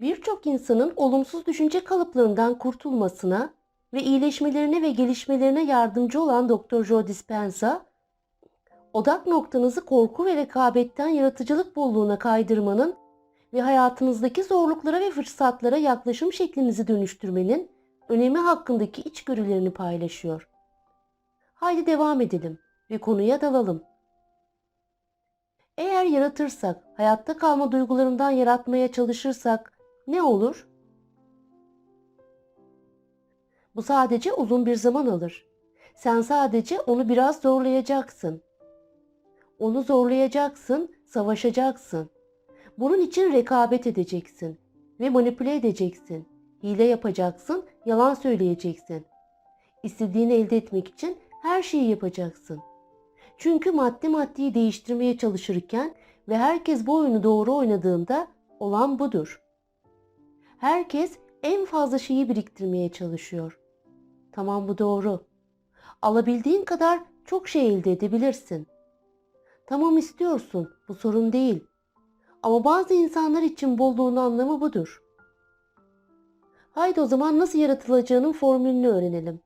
Birçok insanın olumsuz düşünce kalıplarından kurtulmasına ve iyileşmelerine ve gelişmelerine yardımcı olan Dr. Joe Dispenza, odak noktanızı korku ve rekabetten yaratıcılık bolluğuna kaydırmanın ve hayatınızdaki zorluklara ve fırsatlara yaklaşım şeklinizi dönüştürmenin önemi hakkındaki içgörülerini paylaşıyor. Haydi devam edelim ve konuya dalalım. Eğer yaratırsak, hayatta kalma duygularından yaratmaya çalışırsak ne olur? Bu sadece uzun bir zaman alır. Sen sadece onu biraz zorlayacaksın. Onu zorlayacaksın, savaşacaksın. Bunun için rekabet edeceksin ve manipüle edeceksin. Hile yapacaksın, yalan söyleyeceksin. İstediğini elde etmek için her şeyi yapacaksın. Çünkü madde maddeyi değiştirmeye çalışırken ve herkes bu oyunu doğru oynadığında olan budur. Herkes en fazla şeyi biriktirmeye çalışıyor. Tamam bu doğru. Alabildiğin kadar çok şey elde edebilirsin. Tamam istiyorsun. Bu sorun değil. Ama bazı insanlar için bolluğun anlamı budur. Haydi o zaman nasıl yaratılacağının formülünü öğrenelim.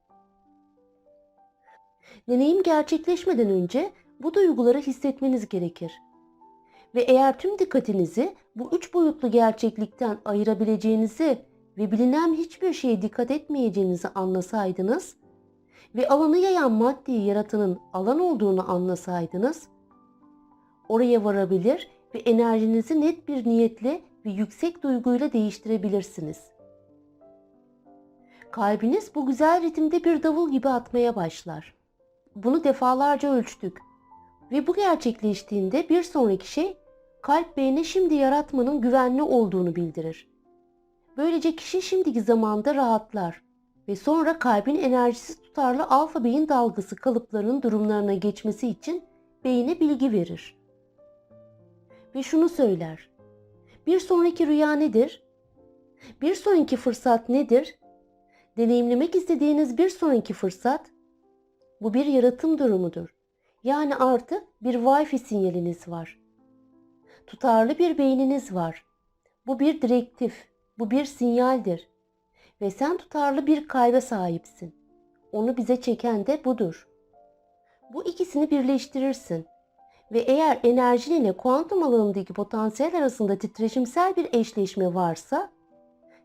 Deneyim gerçekleşmeden önce bu duyguları hissetmeniz gerekir. Ve eğer tüm dikkatinizi bu üç boyutlu gerçeklikten ayırabileceğinizi ve bilinen hiçbir şeye dikkat etmeyeceğinizi anlasaydınız ve alanı yayan maddeyi yaratanın alan olduğunu anlasaydınız, oraya varabilir ve enerjinizi net bir niyetle ve yüksek duyguyla değiştirebilirsiniz. Kalbiniz bu güzel ritimde bir davul gibi atmaya başlar. Bunu defalarca ölçtük ve bu gerçekleştiğinde bir sonraki şey kalp beyne şimdi yaratmanın güvenli olduğunu bildirir. Böylece kişi şimdiki zamanda rahatlar ve sonra kalbin enerjisi tutarlı alfa beyin dalgası kalıplarının durumlarına geçmesi için beyine bilgi verir. Ve şunu söyler. Bir sonraki rüya nedir? Bir sonraki fırsat nedir? Deneyimlemek istediğiniz bir sonraki fırsat bu bir yaratım durumudur. Yani artık bir Wi-Fi sinyaliniz var. Tutarlı bir beyniniz var. Bu bir direktif, bu bir sinyaldir. Ve sen tutarlı bir kalbe sahipsin. Onu bize çeken de budur. Bu ikisini birleştirirsin. Ve eğer enerjin ile kuantum alanındaki potansiyel arasında titreşimsel bir eşleşme varsa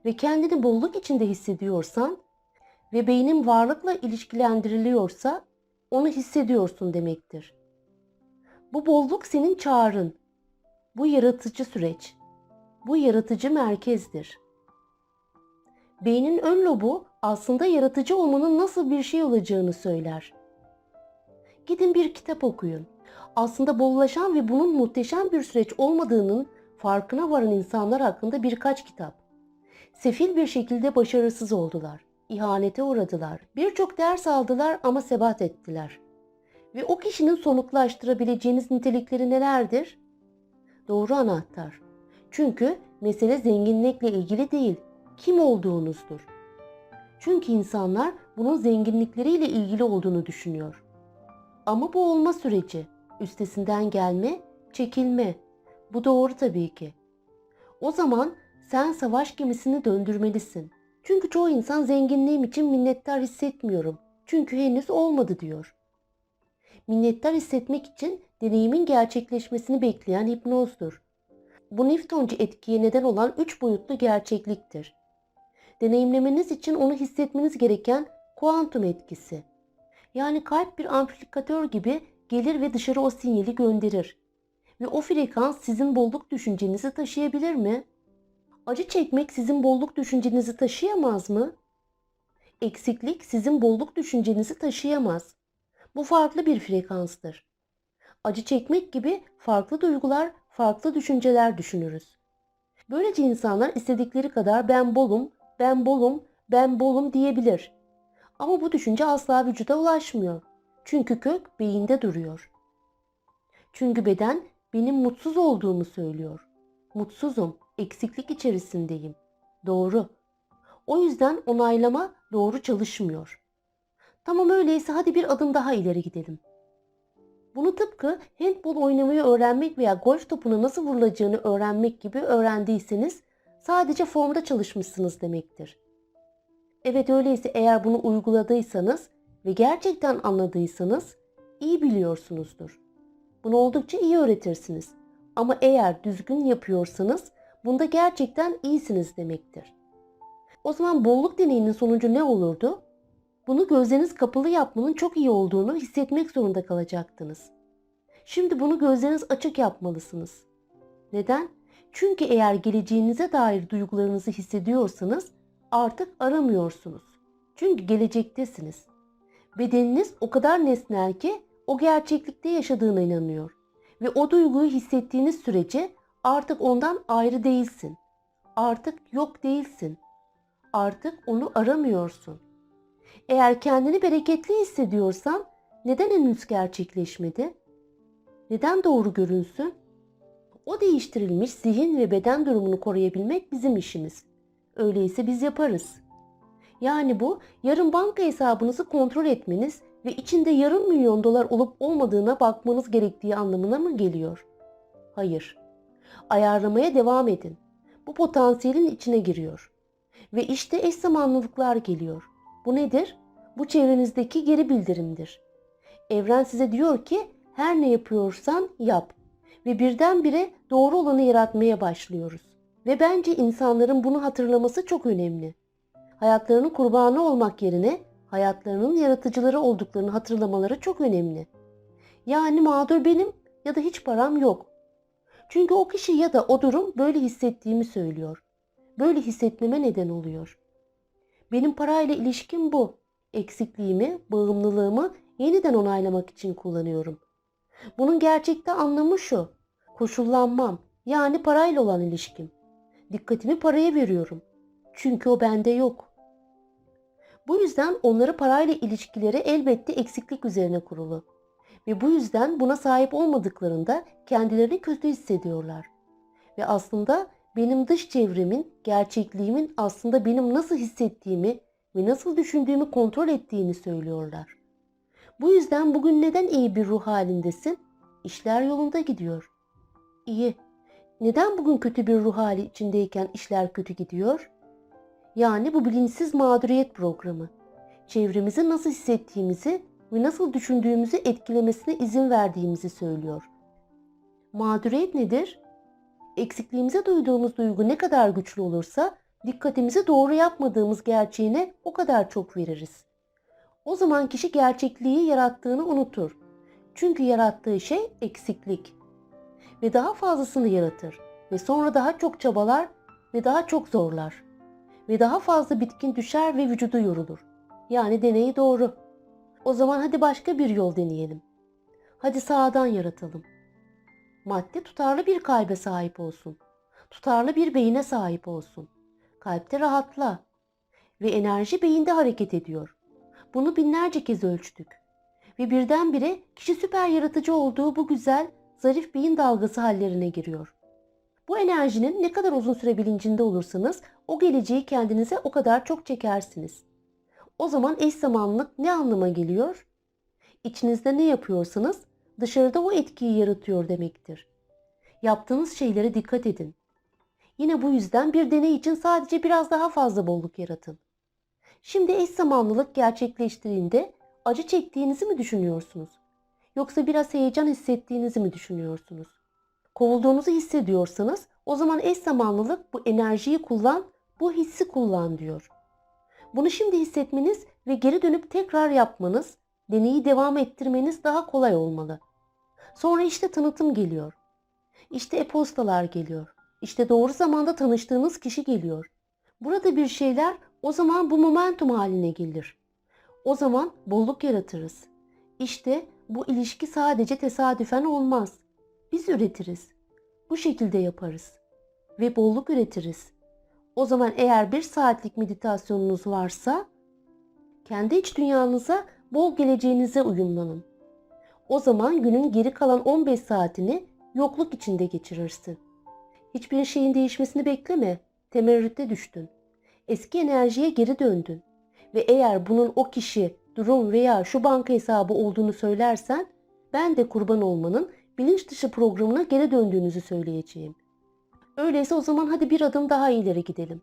ve kendini bolluk içinde hissediyorsan ve beynin varlıkla ilişkilendiriliyorsa onu hissediyorsun demektir. Bu bolluk senin çağrın. Bu yaratıcı süreç. Bu yaratıcı merkezdir. Beynin ön lobu aslında yaratıcı olmanın nasıl bir şey olacağını söyler. Gidin bir kitap okuyun. Aslında bollaşan ve bunun muhteşem bir süreç olmadığının farkına varan insanlar hakkında birkaç kitap. Sefil bir şekilde başarısız oldular. İhanete uğradılar. Birçok ders aldılar ama sebat ettiler. Ve o kişinin somutlaştırabileceğiniz nitelikleri nelerdir? Doğru anahtar. Çünkü mesele zenginlikle ilgili değil, kim olduğunuzdur. Çünkü insanlar bunun zenginlikleriyle ilgili olduğunu düşünüyor. Ama bu olma süreci, üstesinden gelme, çekilme. Bu doğru tabii ki. O zaman sen savaş gemisini döndürmelisin. Çünkü çoğu insan zenginliğim için minnettar hissetmiyorum. Çünkü henüz olmadı diyor. Minnettar hissetmek için deneyimin gerçekleşmesini bekleyen hipnozdur. Bu Newtoncu etkiye neden olan üç boyutlu gerçekliktir. Deneyimlemeniz için onu hissetmeniz gereken kuantum etkisi. Yani kalp bir amplifikatör gibi gelir ve dışarı o sinyali gönderir. Ve o frekans sizin bolluk düşüncenizi taşıyabilir mi? Acı çekmek sizin bolluk düşüncenizi taşıyamaz mı? Eksiklik sizin bolluk düşüncenizi taşıyamaz. Bu farklı bir frekanstır. Acı çekmek gibi farklı duygular, farklı düşünceler düşünürüz. Böylece insanlar istedikleri kadar ben bolum, ben bolum, ben bolum diyebilir. Ama bu düşünce asla vücuda ulaşmıyor. Çünkü kök beyinde duruyor. Çünkü beden benim mutsuz olduğumu söylüyor. Mutsuzum, eksiklik içerisindeyim. Doğru. O yüzden onaylama doğru çalışmıyor. Tamam öyleyse hadi bir adım daha ileri gidelim. Bunu tıpkı handbol oynamayı öğrenmek veya golf topuna nasıl vurulacağını öğrenmek gibi öğrendiyseniz sadece formda çalışmışsınız demektir. Evet öyleyse eğer bunu uyguladıysanız ve gerçekten anladıysanız iyi biliyorsunuzdur. Bunu oldukça iyi öğretirsiniz. Ama eğer düzgün yapıyorsanız bunda gerçekten iyisiniz demektir. O zaman bolluk deneyinin sonucu ne olurdu? Bunu gözleriniz kapalı yapmanın çok iyi olduğunu hissetmek zorunda kalacaktınız. Şimdi bunu gözleriniz açık yapmalısınız. Neden? Çünkü eğer geleceğinize dair duygularınızı hissediyorsanız artık aramıyorsunuz. Çünkü gelecektesiniz. Bedeniniz o kadar nesnel ki o gerçeklikte yaşadığına inanıyor. Ve o duyguyu hissettiğiniz sürece artık ondan ayrı değilsin. Artık yok değilsin. Artık onu aramıyorsun. Eğer kendini bereketli hissediyorsan neden henüz gerçekleşmedi? Neden doğru görünsün? O değiştirilmiş zihin ve beden durumunu koruyabilmek bizim işimiz. Öyleyse biz yaparız. Yani bu yarın banka hesabınızı kontrol etmeniz ve içinde yarım milyon dolar olup olmadığına bakmanız gerektiği anlamına mı geliyor? Hayır. Ayarlamaya devam edin. Bu potansiyelin içine giriyor. Ve işte eş zamanlılıklar geliyor. Bu nedir? Bu çevrenizdeki geri bildirimdir. Evren size diyor ki her ne yapıyorsan yap. Ve birdenbire doğru olanı yaratmaya başlıyoruz. Ve bence insanların bunu hatırlaması çok önemli. Hayatlarının kurbanı olmak yerine hayatlarının yaratıcıları olduklarını hatırlamaları çok önemli. Yani mağdur benim ya da hiç param yok. Çünkü o kişi ya da o durum böyle hissettiğimi söylüyor. Böyle hissetmeme neden oluyor. Benim parayla ilişkim bu. Eksikliğimi, bağımlılığımı yeniden onaylamak için kullanıyorum. Bunun gerçekte anlamı şu. Koşullanmam. Yani parayla olan ilişkim. Dikkatimi paraya veriyorum. Çünkü o bende yok. Bu yüzden onları parayla ilişkileri elbette eksiklik üzerine kurulu. Ve bu yüzden buna sahip olmadıklarında kendilerini kötü hissediyorlar. Ve aslında benim dış çevremin, gerçekliğimin aslında benim nasıl hissettiğimi ve nasıl düşündüğümü kontrol ettiğini söylüyorlar. Bu yüzden bugün neden iyi bir ruh halindesin? İşler yolunda gidiyor. İyi. Neden bugün kötü bir ruh hali içindeyken işler kötü gidiyor? Yani bu bilinçsiz mağduriyet programı. Çevremizi nasıl hissettiğimizi ve nasıl düşündüğümüzü etkilemesine izin verdiğimizi söylüyor. Mağduriyet nedir? Eksikliğimize duyduğumuz duygu ne kadar güçlü olursa dikkatimizi doğru yapmadığımız gerçeğine o kadar çok veririz. O zaman kişi gerçekliği yarattığını unutur. Çünkü yarattığı şey eksiklik. Ve daha fazlasını yaratır ve sonra daha çok çabalar ve daha çok zorlar. Ve daha fazla bitkin düşer ve vücudu yorulur. Yani deneyi doğru. O zaman hadi başka bir yol deneyelim. Hadi sağdan yaratalım. Madde tutarlı bir kalbe sahip olsun. Tutarlı bir beyine sahip olsun. Kalpte rahatla. Ve enerji beyinde hareket ediyor. Bunu binlerce kez ölçtük. Ve birdenbire kişi süper yaratıcı olduğu bu güzel, zarif beyin dalgası hallerine giriyor. Bu enerjinin ne kadar uzun süre bilincinde olursanız o geleceği kendinize o kadar çok çekersiniz. O zaman eş zamanlılık ne anlama geliyor? İçinizde ne yapıyorsanız dışarıda o etkiyi yaratıyor demektir. Yaptığınız şeylere dikkat edin. Yine bu yüzden bir deney için sadece biraz daha fazla bolluk yaratın. Şimdi eş zamanlılık gerçekleştiğinde acı çektiğinizi mi düşünüyorsunuz? Yoksa biraz heyecan hissettiğinizi mi düşünüyorsunuz? Kovulduğunuzu hissediyorsanız o zaman eş zamanlılık bu enerjiyi kullan, bu hissi kullan diyor. Bunu şimdi hissetmeniz ve geri dönüp tekrar yapmanız, deneyi devam ettirmeniz daha kolay olmalı. Sonra işte tanıtım geliyor. İşte e-postalar geliyor. İşte doğru zamanda tanıştığınız kişi geliyor. Burada bir şeyler o zaman bu momentum haline gelir. O zaman bolluk yaratırız. İşte bu ilişki sadece tesadüfen olmaz. Biz üretiriz. Bu şekilde yaparız. Ve bolluk üretiriz. O zaman eğer bir saatlik meditasyonunuz varsa kendi iç dünyanıza bol geleceğinize uyumlanın. O zaman günün geri kalan 15 saatini yokluk içinde geçirirsin. Hiçbir şeyin değişmesini bekleme. Temerrütte düştün. Eski enerjiye geri döndün. Ve eğer bunun o kişi, durum veya şu banka hesabı olduğunu söylersen ben de kurban olmanın bilinç dışı programına geri döndüğünüzü söyleyeceğim. Öyleyse o zaman hadi bir adım daha ileri gidelim.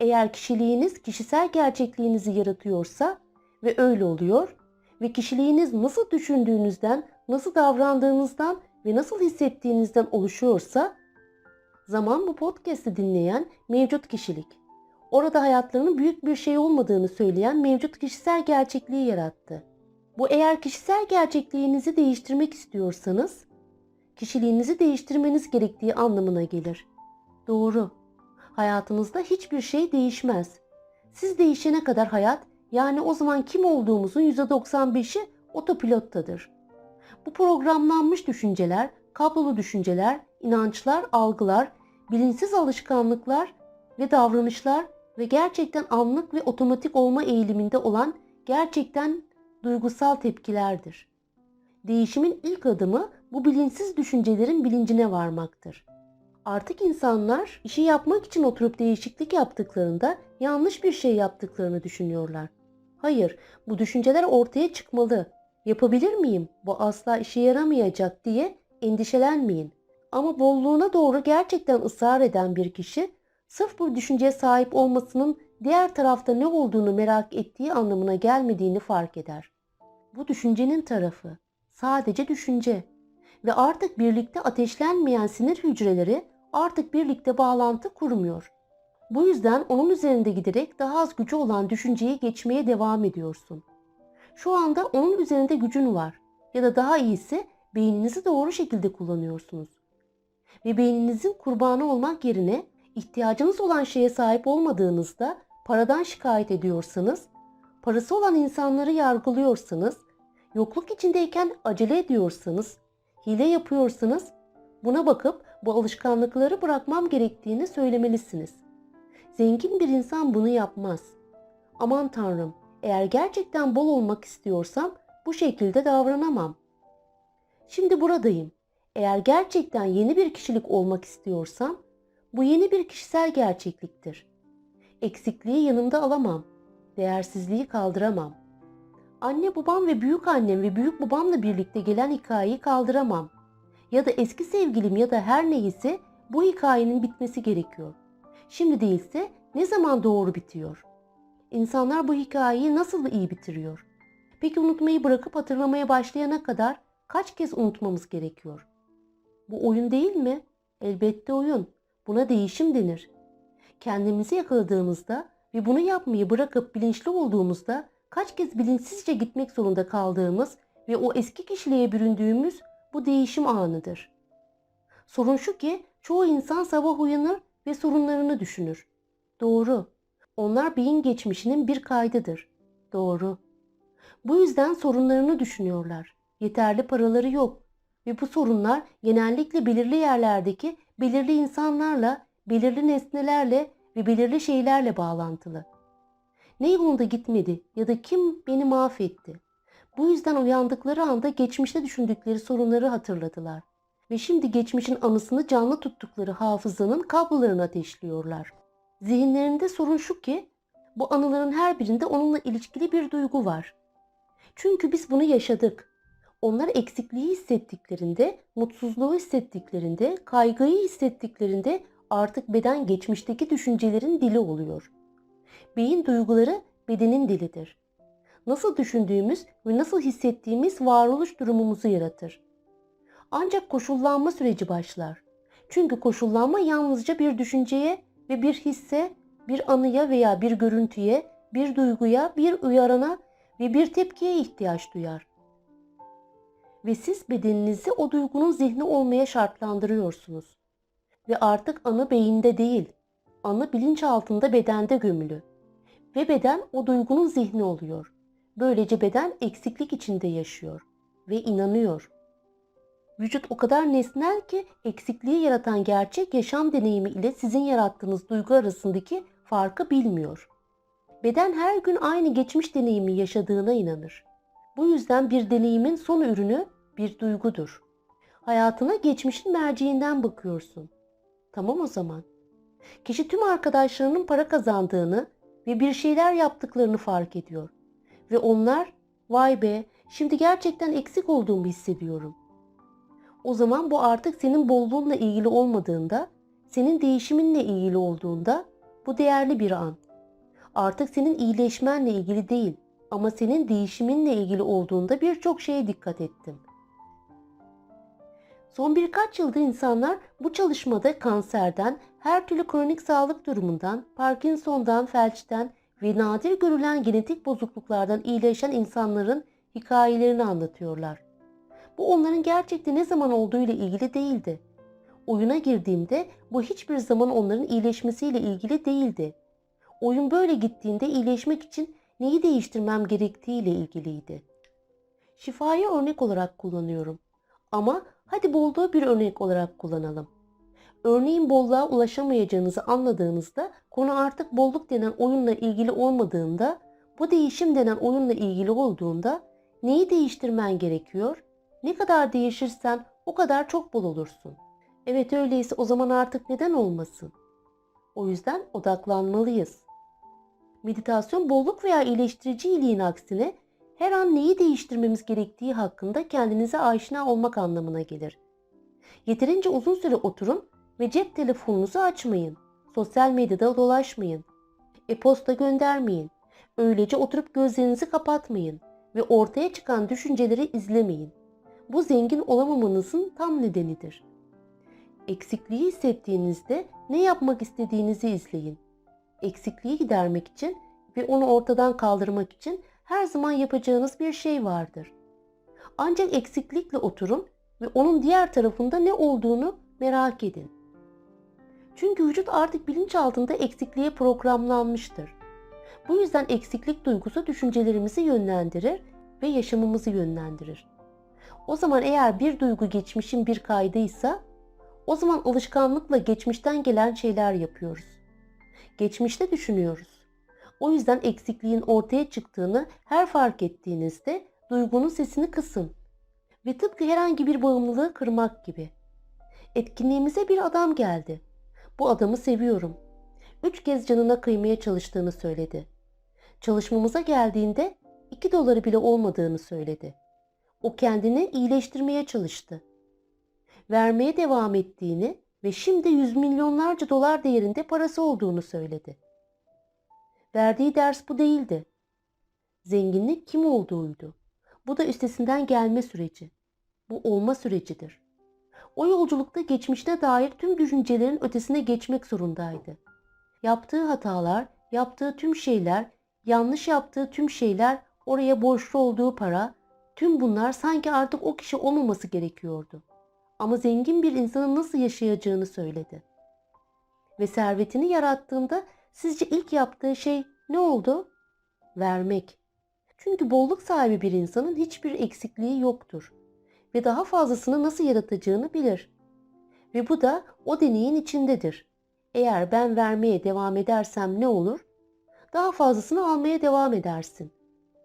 Eğer kişiliğiniz kişisel gerçekliğinizi yaratıyorsa ve öyle oluyor ve kişiliğiniz nasıl düşündüğünüzden, nasıl davrandığınızdan ve nasıl hissettiğinizden oluşuyorsa zaman bu podcast'i dinleyen mevcut kişilik. Orada hayatlarının büyük bir şey olmadığını söyleyen mevcut kişisel gerçekliği yarattı. Bu eğer kişisel gerçekliğinizi değiştirmek istiyorsanız kişiliğinizi değiştirmeniz gerektiği anlamına gelir. Doğru. Hayatınızda hiçbir şey değişmez. Siz değişene kadar hayat yani o zaman kim olduğumuzun %95'i otopilottadır. Bu programlanmış düşünceler, kablolu düşünceler, inançlar, algılar, bilinçsiz alışkanlıklar ve davranışlar ve gerçekten anlık ve otomatik olma eğiliminde olan gerçekten duygusal tepkilerdir. Değişimin ilk adımı bu bilinçsiz düşüncelerin bilincine varmaktır. Artık insanlar işi yapmak için oturup değişiklik yaptıklarında yanlış bir şey yaptıklarını düşünüyorlar. Hayır, bu düşünceler ortaya çıkmalı. Yapabilir miyim? Bu asla işe yaramayacak diye endişelenmeyin. Ama bolluğuna doğru gerçekten ısrar eden bir kişi sırf bu düşünceye sahip olmasının diğer tarafta ne olduğunu merak ettiği anlamına gelmediğini fark eder. Bu düşüncenin tarafı sadece düşünce ve artık birlikte ateşlenmeyen sinir hücreleri artık birlikte bağlantı kurmuyor. Bu yüzden onun üzerinde giderek daha az gücü olan düşünceyi geçmeye devam ediyorsun. Şu anda onun üzerinde gücün var ya da daha iyisi beyninizi doğru şekilde kullanıyorsunuz. Ve beyninizin kurbanı olmak yerine ihtiyacınız olan şeye sahip olmadığınızda paradan şikayet ediyorsanız, parası olan insanları yargılıyorsanız, yokluk içindeyken acele ediyorsanız, hile yapıyorsanız buna bakıp bu alışkanlıkları bırakmam gerektiğini söylemelisiniz. Zengin bir insan bunu yapmaz. Aman tanrım, eğer gerçekten bol olmak istiyorsam bu şekilde davranamam. Şimdi buradayım. Eğer gerçekten yeni bir kişilik olmak istiyorsam bu yeni bir kişisel gerçekliktir. Eksikliği yanımda alamam. Değersizliği kaldıramam. Anne babam ve büyük annem ve büyük babamla birlikte gelen hikayeyi kaldıramam. Ya da eski sevgilim ya da her neyse bu hikayenin bitmesi gerekiyor. Şimdi değilse ne zaman doğru bitiyor? İnsanlar bu hikayeyi nasıl iyi bitiriyor? Peki unutmayı bırakıp hatırlamaya başlayana kadar kaç kez unutmamız gerekiyor? Bu oyun değil mi? Elbette oyun. Buna değişim denir. Kendimizi yakaladığımızda ve bunu yapmayı bırakıp bilinçli olduğumuzda kaç kez bilinçsizce gitmek zorunda kaldığımız ve o eski kişiliğe büründüğümüz bu değişim anıdır. Sorun şu ki çoğu insan sabah uyanır ve sorunlarını düşünür. Doğru. Onlar beyin geçmişinin bir kaydıdır. Doğru. Bu yüzden sorunlarını düşünüyorlar. Yeterli paraları yok ve bu sorunlar genellikle belirli yerlerdeki belirli insanlarla, belirli nesnelerle ve belirli şeylerle bağlantılı. Ne yolunda gitmedi ya da kim beni mahvetti? Bu yüzden uyandıkları anda geçmişte düşündükleri sorunları hatırladılar. Ve şimdi geçmişin anısını canlı tuttukları hafızanın kablolarını ateşliyorlar. Zihinlerinde sorun şu ki bu anıların her birinde onunla ilişkili bir duygu var. Çünkü biz bunu yaşadık. Onlar eksikliği hissettiklerinde, mutsuzluğu hissettiklerinde, kaygıyı hissettiklerinde artık beden geçmişteki düşüncelerin dili oluyor. Beyin duyguları bedenin dilidir. Nasıl düşündüğümüz ve nasıl hissettiğimiz varoluş durumumuzu yaratır. Ancak koşullanma süreci başlar. Çünkü koşullanma yalnızca bir düşünceye ve bir hisse, bir anıya veya bir görüntüye, bir duyguya, bir uyarana ve bir tepkiye ihtiyaç duyar. Ve siz bedeninizi o duygunun zihni olmaya şartlandırıyorsunuz. Ve artık anı beyinde değil, anı bilinç altında bedende gömülü. Ve beden o duygunun zihni oluyor. Böylece beden eksiklik içinde yaşıyor ve inanıyor. Vücut o kadar nesnel ki eksikliği yaratan gerçek yaşam deneyimi ile sizin yarattığınız duygu arasındaki farkı bilmiyor. Beden her gün aynı geçmiş deneyimi yaşadığına inanır. Bu yüzden bir deneyimin son ürünü bir duygudur. Hayatına geçmişin merceğinden bakıyorsun. Tamam o zaman. Kişi tüm arkadaşlarının para kazandığını ve bir şeyler yaptıklarını fark ediyor. Ve onlar vay be şimdi gerçekten eksik olduğumu hissediyorum. O zaman bu artık senin bolluğunla ilgili olmadığında senin değişiminle ilgili olduğunda bu değerli bir an. Artık senin iyileşmenle ilgili değil ama senin değişiminle ilgili olduğunda birçok şeye dikkat ettim. Son birkaç yılda insanlar bu çalışmada kanserden, her türlü kronik sağlık durumundan, Parkinson'dan, felçten ve nadir görülen genetik bozukluklardan iyileşen insanların hikayelerini anlatıyorlar. Bu onların gerçekte ne zaman olduğu ile ilgili değildi. Oyuna girdiğimde bu hiçbir zaman onların iyileşmesiyle ilgili değildi. Oyun böyle gittiğinde iyileşmek için neyi değiştirmem gerektiği ile ilgiliydi. Şifayı örnek olarak kullanıyorum. Ama hadi bolluğu bir örnek olarak kullanalım. Örneğin bolluğa ulaşamayacağınızı anladığınızda konu artık bolluk denen oyunla ilgili olmadığında, bu değişim denen oyunla ilgili olduğunda neyi değiştirmen gerekiyor? Ne kadar değişirsen o kadar çok bol olursun. Evet öyleyse o zaman artık neden olmasın? O yüzden odaklanmalıyız. Meditasyon bolluk veya iyileştirici iyiliğin aksine her an neyi değiştirmemiz gerektiği hakkında kendinize aşina olmak anlamına gelir. Yeterince uzun süre oturun ve cep telefonunuzu açmayın. Sosyal medyada dolaşmayın. E-posta göndermeyin. Öylece oturup gözlerinizi kapatmayın ve ortaya çıkan düşünceleri izlemeyin. Bu zengin olamamanızın tam nedenidir. Eksikliği hissettiğinizde ne yapmak istediğinizi izleyin. Eksikliği gidermek için ve onu ortadan kaldırmak için her zaman yapacağınız bir şey vardır. Ancak eksiklikle oturun ve onun diğer tarafında ne olduğunu merak edin. Çünkü vücut artık bilinçaltında eksikliğe programlanmıştır. Bu yüzden eksiklik duygusu düşüncelerimizi yönlendirir ve yaşamımızı yönlendirir. O zaman eğer bir duygu geçmişin bir kaydıysa o zaman alışkanlıkla geçmişten gelen şeyler yapıyoruz. Geçmişte düşünüyoruz. O yüzden eksikliğin ortaya çıktığını her fark ettiğinizde duygunun sesini kısın. Ve tıpkı herhangi bir bağımlılığı kırmak gibi. Etkinliğimize bir adam geldi. Bu adamı seviyorum. Üç kez canına kıymaya çalıştığını söyledi. Çalışmamıza geldiğinde iki doları bile olmadığını söyledi. O kendini iyileştirmeye çalıştı. Vermeye devam ettiğini ve şimdi yüz milyonlarca dolar değerinde parası olduğunu söyledi. Verdiği ders bu değildi. Zenginlik kim olduğuydu. Bu da üstesinden gelme süreci. Bu olma sürecidir. O yolculukta geçmişine dair tüm düşüncelerin ötesine geçmek zorundaydı. Yaptığı hatalar, yaptığı tüm şeyler, yanlış yaptığı tüm şeyler, oraya borçlu olduğu para, tüm bunlar sanki artık o kişi olmaması gerekiyordu. Ama zengin bir insanın nasıl yaşayacağını söyledi. Ve servetini yarattığında sizce ilk yaptığı şey ne oldu? Vermek. Çünkü bolluk sahibi bir insanın hiçbir eksikliği yoktur ve daha fazlasını nasıl yaratacağını bilir. Ve bu da o deneyin içindedir. Eğer ben vermeye devam edersem ne olur? Daha fazlasını almaya devam edersin.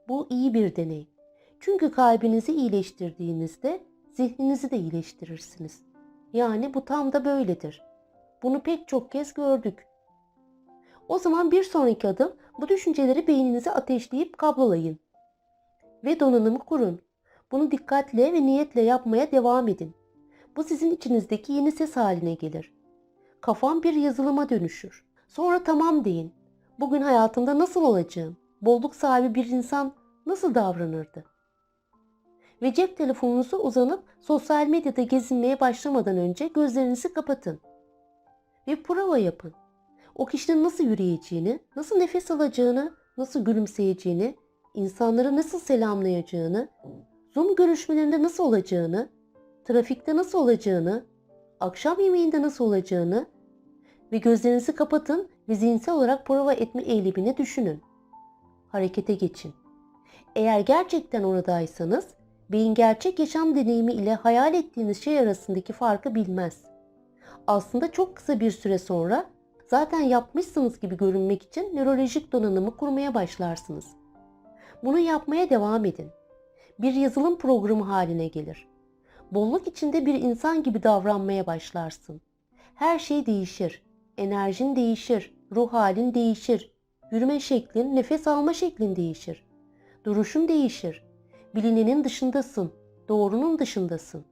Bu iyi bir deney. Çünkü kalbinizi iyileştirdiğinizde zihninizi de iyileştirirsiniz. Yani bu tam da böyledir. Bunu pek çok kez gördük. O zaman bir sonraki adım bu düşünceleri beyninize ateşleyip kablolayın. Ve donanımı kurun. Bunu dikkatle ve niyetle yapmaya devam edin. Bu sizin içinizdeki yeni ses haline gelir. Kafam bir yazılıma dönüşür. Sonra tamam deyin. Bugün hayatımda nasıl olacağım? Bolluk sahibi bir insan nasıl davranırdı? Ve cep telefonunuza uzanıp sosyal medyada gezinmeye başlamadan önce gözlerinizi kapatın. Ve prova yapın. O kişinin nasıl yürüyeceğini, nasıl nefes alacağını, nasıl gülümseyeceğini, insanları nasıl selamlayacağını, Zoom görüşmelerinde nasıl olacağını, trafikte nasıl olacağını, akşam yemeğinde nasıl olacağını ve gözlerinizi kapatın ve zihinsel olarak prova etme eylemini düşünün. Harekete geçin. Eğer gerçekten oradaysanız, beyin gerçek yaşam deneyimi ile hayal ettiğiniz şey arasındaki farkı bilmez. Aslında çok kısa bir süre sonra zaten yapmışsınız gibi görünmek için nörolojik donanımı kurmaya başlarsınız. Bunu yapmaya devam edin bir yazılım programı haline gelir. Bolluk içinde bir insan gibi davranmaya başlarsın. Her şey değişir. Enerjin değişir, ruh halin değişir. Yürüme şeklin, nefes alma şeklin değişir. Duruşun değişir. Bilinenin dışındasın, doğrunun dışındasın.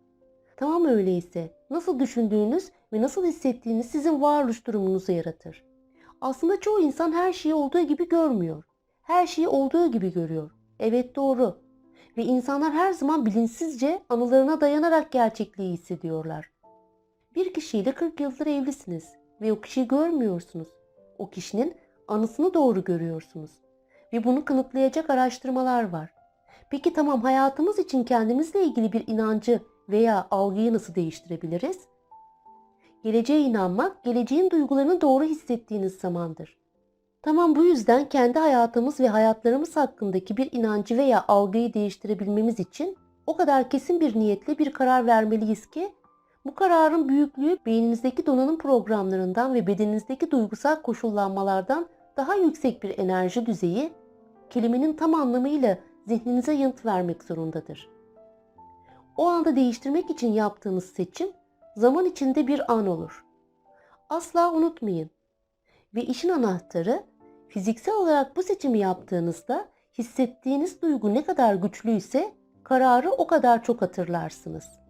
Tamam öyleyse nasıl düşündüğünüz ve nasıl hissettiğiniz sizin varoluş durumunuzu yaratır. Aslında çoğu insan her şeyi olduğu gibi görmüyor. Her şeyi olduğu gibi görüyor. Evet doğru. Ve insanlar her zaman bilinçsizce anılarına dayanarak gerçekliği hissediyorlar. Bir kişiyle 40 yıldır evlisiniz ve o kişiyi görmüyorsunuz. O kişinin anısını doğru görüyorsunuz. Ve bunu kanıtlayacak araştırmalar var. Peki tamam hayatımız için kendimizle ilgili bir inancı veya algıyı nasıl değiştirebiliriz? Geleceğe inanmak, geleceğin duygularını doğru hissettiğiniz zamandır. Tamam bu yüzden kendi hayatımız ve hayatlarımız hakkındaki bir inancı veya algıyı değiştirebilmemiz için o kadar kesin bir niyetle bir karar vermeliyiz ki bu kararın büyüklüğü beyninizdeki donanım programlarından ve bedeninizdeki duygusal koşullanmalardan daha yüksek bir enerji düzeyi kelimenin tam anlamıyla zihninize yanıt vermek zorundadır. O anda değiştirmek için yaptığınız seçim zaman içinde bir an olur. Asla unutmayın. Ve işin anahtarı fiziksel olarak bu seçimi yaptığınızda hissettiğiniz duygu ne kadar güçlüyse kararı o kadar çok hatırlarsınız.